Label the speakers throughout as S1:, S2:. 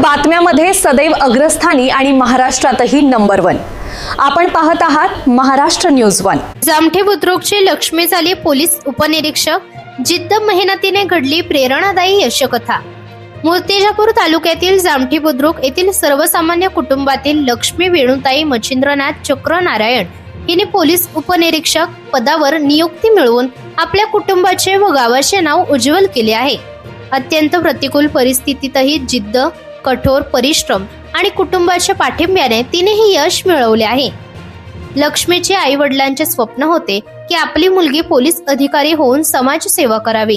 S1: बातम्यामध्ये सदैव अग्रस्थानी आणि महाराष्ट्रातही नंबर वन. आपण पाहत आहात महाराष्ट्र न्यूज वन.
S2: जामठे बुद्रुकचे लक्ष्मी झाले पोलीस उपनिरीक्षक जिद्द मेहनतीने घडली प्रेरणादायी यशकथा. मूर्तिजापूर तालुक्यातील जामठी बुद्रुक येथील सर्वसामान्य कुटुंबातील लक्ष्मी वेणुताई मच्छिंद्रनाथ चक्र नारायण हिने पोलीस उपनिरीक्षक पदावर नियुक्ती मिळवून आपल्या कुटुंबाचे व गावाचे नाव उज्ज्वल केले आहे. अत्यंत प्रतिकूल परिस्थितीतही जिद्द कठोर परिश्रम आणि कुटुंबाच्या पाठिंब्याने तिने हे यश मिळवले आहे. लक्ष्मीचे आई वडिलांचे स्वप्न होते की आपली मुलगी पोलीस अधिकारी होऊन समाजसेवा करावी.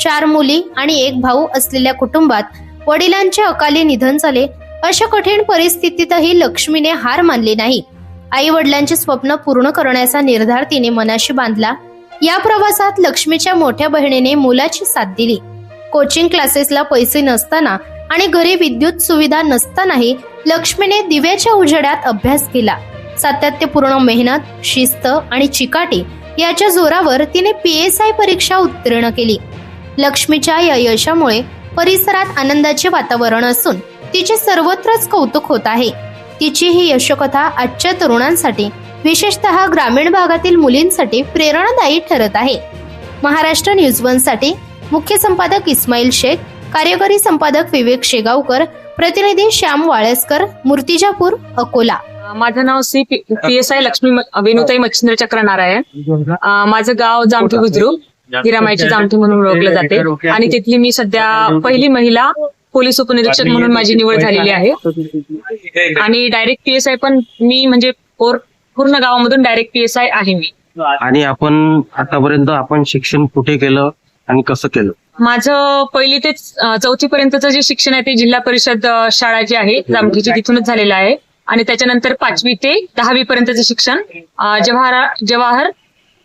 S2: चार मुली आणि एक भाऊ असलेल्या कुटुंबात वडिलांचे अकाली निधन झाले अशा कठीण परिस्थितीतही लक्ष्मीने हार मानली नाही. आई वडिलांचे स्वप्न पूर्ण करण्याचा निर्धार तिने मनाशी बांधला. या प्रवासात लक्ष्मीच्या मोठ्या बहिणीने मुलाची साथ दिली. कोचिंग क्लासेसला पैसे नसताना आणि घरी विद्युत सुविधा नसतानाही लक्ष्मीने दिव्याच्या उजेडात अभ्यास केला. सातत्यपूर्ण मेहनत शिस्त आणि चिकाटी याच्या जोरावर तिने पी एस आय परीक्षा उत्तीर्ण केली. लक्ष्मीच्या या यशामुळे परिसरात आनंदाचे वातावरण असून तिचे सर्वत्रच कौतुक होत आहे. तिची ही यशकथा आजच्या तरुणांसाठी विशेषतः ग्रामीण भागातील मुलींसाठी प्रेरणादायी ठरत आहे. महाराष्ट्र न्यूज वनसाठी मुख्य संपादक इस्माईल शेख कार्यकारी संपादक विवेक शेगावकर प्रतिनिधी श्याम वाळेसकर मूर्तिजापूर अकोला.
S3: माझं नाव C P S I Lakshmi Venutai Machhindra Chakranarayan माझं गाव जामठी बुद्रुक हिरामाईची जामठी म्हणून ओळखलं जाते. आणि तिथली मी सध्या पहिली महिला पोलीस उपनिरीक्षक म्हणून माझी निवड झालेली आहे. आणि डायरेक्ट पी एस आय पण मी म्हणजे पोर- पूर्ण गावामधून डायरेक्ट पी एस आय आहे मी.
S4: आणि आपण आतापर्यंत आपण शिक्षण कुठे केलं? आणि कसं केलं?
S3: माझं पहिली ते चौथी पर्यंतचं जे शिक्षण आहे ते जिल्हा परिषद शाळा जी आहे जामठीची तिथूनच झालेलं आहे. आणि त्याच्यानंतर पाचवी ते दहावी पर्यंतचं शिक्षण जवाहर जवाहर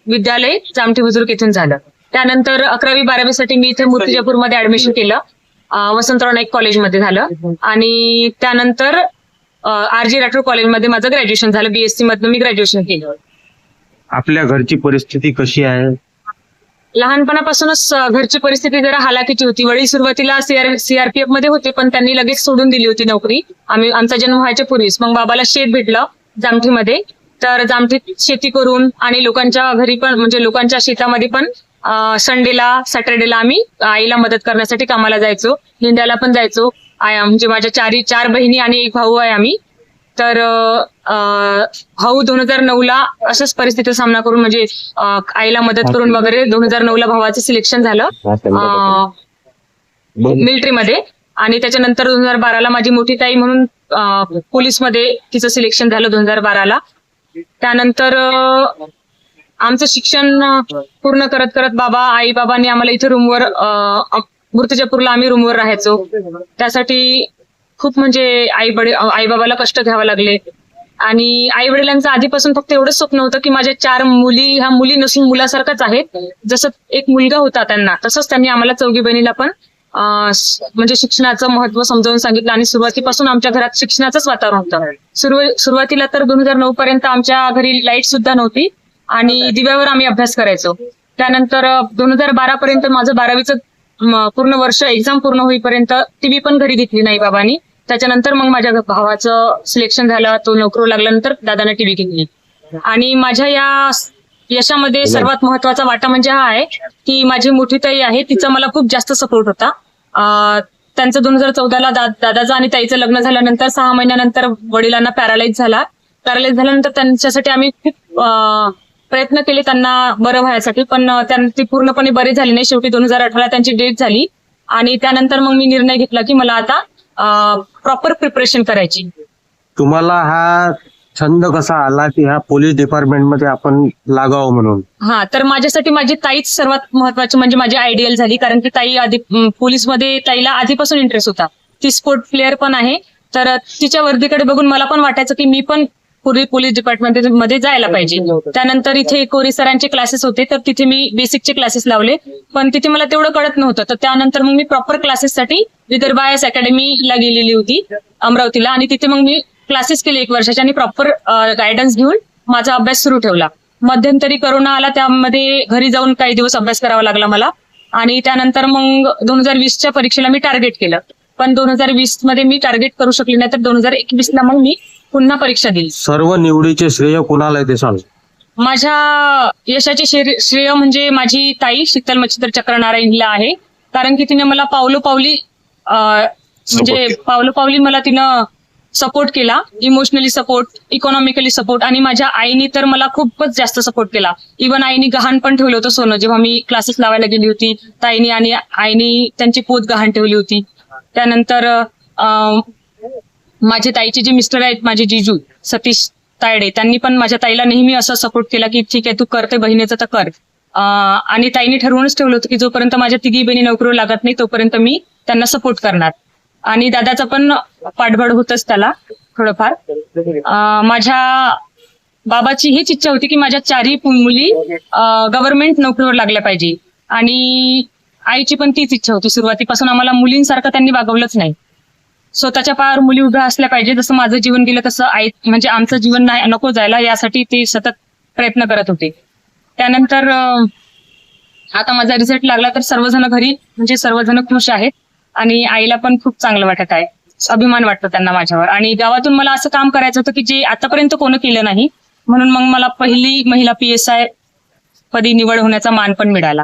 S3: विद्यालय जामठी बुजुर्ग येथून झालं. त्यानंतर अकरावी बारावीसाठी मी इथे मूर्तिजापूरमध्ये ऍडमिशन केलं. वसंतराव नाईक कॉलेजमध्ये झालं. आणि त्यानंतर आर जी राठोड कॉलेजमध्ये माझं ग्रॅज्युएशन झालं. बीएससी मधनं मी ग्रॅज्युएशन केलं.
S4: आपल्या घरची परिस्थिती कशी आहे?
S3: लहानपणापासूनच घरची परिस्थिती जरा हालाकीची होती. वडील सुरुवातीला सीआर सीआरपीएफमध्ये होते पण त्यांनी लगेच सोडून दिली होती नोकरी. आम्ही आमचा जन्म व्हायच्या पूर्वीच. मग बाबाला शेत भेटलं जामठीमध्ये. तर जामठीत शेती करून आणि लोकांच्या घरी पण म्हणजे लोकांच्या शेतामध्ये पण संडेला सॅटर्डेला आम्ही आईला मदत करण्यासाठी कामाला जायचो. हिंड्याला पण जायचो. म्हणजे माझ्या चारी चार बहिणी आणि एक भाऊ आहे आम्ही. तर भाऊ दोन हजार नऊ ला अशाच परिस्थितीचा सामना करून म्हणजे आईला मदत करून वगैरे दोन हजार नऊ ला भावाचं सिलेक्शन झालं मिलिटरीमध्ये आणि त्याच्यानंतर दोन हजार बाराला माझी मोठी ताई म्हणून पोलीसमध्ये तिचं सिलेक्शन झालं दोन हजार बाराला त्यानंतर आमचं शिक्षण पूर्ण करत करत बाबा आई बाबांनी आम्हाला इथे रूमवर मूर्तिजापूरला आम्ही रूमवर राहायचो. त्यासाठी खूप म्हणजे आई वडील आई बाबाला कष्ट घ्यावे लागले. आणि आई वडिलांचं आधीपासून फक्त एवढंच स्वप्न होतं की माझ्या चार मुली ह्या मुली नसून मुलासारखंच आहेत. जसं एक मुलगा होता त्यांना तसंच त्यांनी आम्हाला चौघी बहिणीला पण म्हणजे शिक्षणाचं महत्त्व समजावून सांगितलं आणि सुरुवातीपासून आमच्या घरात शिक्षणाचंच वातावरण होतं. सुरुवा- सुरुवातीला तर दोन हजार नऊ पर्यंत आमच्या घरी लाइट सुद्धा नव्हती आणि दिव्यावर आम्ही अभ्यास करायचो. त्यानंतर दोन हजार बारा पर्यंत माझं बारावीचं पूर्ण वर्ष एक्झाम पूर्ण होईपर्यंत टीव्ही पण घरी घेतली नाही बाबांनी. त्याच्यानंतर मग माझ्या भावाचं सिलेक्शन झालं तो नोकरी लागल्यानंतर दादाने टीव्ही घेतली आणि माझ्या या यशामध्ये सर्वात महत्त्वाचा वाटा म्हणजे हा आहे की माझी मोठी ताई आहे तिचा मला खूप जास्त सपोर्ट होता. त्यांचं दोन हजार चौदाला दादाचं आणि ताईचं लग्न झाल्यानंतर सहा महिन्यानंतर वडिलांना पॅरालाइज झाला. पॅरालाइज झाल्यानंतर त्यांच्यासाठी आम्ही खूप प्रयत्न केले त्यांना बरं व्हायसाठी पण ती पूर्णपणे बरी झाली नाही. शेवटी दोन हजार अठरा त्यांची डेट झाली. आणि त्यानंतर मग मी निर्णय घेतला की मला आता प्रॉपर प्रिपरेशन करायची.
S4: तुम्हाला हा छंद कसा आला की ह्या पोलीस डिपार्टमेंटमध्ये आपण लागावं म्हणून?
S3: हा तर माझ्यासाठी माझी ताईच सर्वात महत्वाची म्हणजे माझी आयडियल झाली. कारण की ताई आधी पोलीसमध्ये ताईला आधीपासून इंटरेस्ट होता. ती स्पोर्ट प्लेअर पण आहे. तर तिच्या वर्दीकडे बघून मला पण वाटायचं की मी पण पूर्वी पोलीस डिपार्टमेंटमध्ये जायला पाहिजे. त्यानंतर इथे कोरी सरांचे क्लासेस होते तर तिथे मी बेसिकचे क्लासेस लावले. पण तिथे मला तेवढं कळत नव्हतं. तर त्यानंतर मग मी प्रॉपर क्लासेससाठी विदर्भ आय एस अकॅडमीला गेलेली होती अमरावतीला. आणि तिथे मग मी क्लासेस केले एक वर्षाचे आणि प्रॉपर गायडन्स घेऊन माझा अभ्यास सुरू ठेवला. मध्यंतरी करोना आला त्यामध्ये घरी जाऊन काही दिवस अभ्यास करावा लागला मला. आणि त्यानंतर मग दोन हजार वीसच्या परीक्षेला मी टार्गेट केलं. पण दोन हजार वीसमध्ये मी टार्गेट करू शकले नाही तर दोन हजार एकवीस ला मग मी पुन्हा परीक्षा दिली.
S4: सर्व निवडीचे श्रेय कोणाला आहे ते सांग.
S3: माझ्या यशाचे श्रेय श्रेय म्हणजे माझी ताई शीतल मच्छिंद्र चक्रनारायण हिला आहे. कारण की तिने मला पावलोपावली अं, म्हणजे पावलोपावली मला तिनं सपोर्ट केला. इमोशनली सपोर्ट इकॉनॉमिकली सपोर्ट आणि माझ्या आईने तर मला खूपच जास्त सपोर्ट केला. इवन आईने गहाण पण ठेवलं होतं सोनं. जेव्हा मी क्लासेस लावायला गेली होती ताईने आणि आईने त्यांची पोत गहाण ठेवली होती. त्यानंतर अं, माझे ताईचे जे मिस्टर आहेत माझे जिजू सतीश तायडे त्यांनी पण माझ्या ताईला नेहमी असं सपोर्ट केला की ठीक आहे तू करते बहिणीचं तर कर. आणि ताईने ठरवूनच ठेवलं होतं की जोपर्यंत माझ्या तिघी बहिणी नोकरीवर लागत नाही तोपर्यंत मी त्यांना सपोर्ट करणार. आणि दादाचा पण पाठबळ होतच त्याला थोडंफार. माझ्या बाबाची हीच इच्छा होती की माझ्या चारही मुली गव्हर्नमेंट नोकरीवर लागल्या पाहिजे. आणि आईची पण तीच इच्छा होती सुरुवातीपासून. आम्हाला मुलींसारखं त्यांनी वागवलंच नाही. स्वतःच्या पायावर मुली उभ्या असल्या पाहिजे. जसं माझं जीवन गेलं तसं आई म्हणजे आमचं जीवन नाही नको जायला यासाठी ते सतत प्रयत्न करत होते. त्यानंतर आता माझा रिझल्ट लागला तर सर्वजण घरी म्हणजे सर्वजण खुश आहेत आणि आईला पण खूप चांगलं वाटत आहे. अभिमान वाटतो त्यांना माझ्यावर. आणि गावातून मला असं काम करायचं होतं की जे आतापर्यंत कोणी केलं नाही म्हणून मग मला पहिली महिला पी एस आय पदी निवड होण्याचा मान पण मिळाला.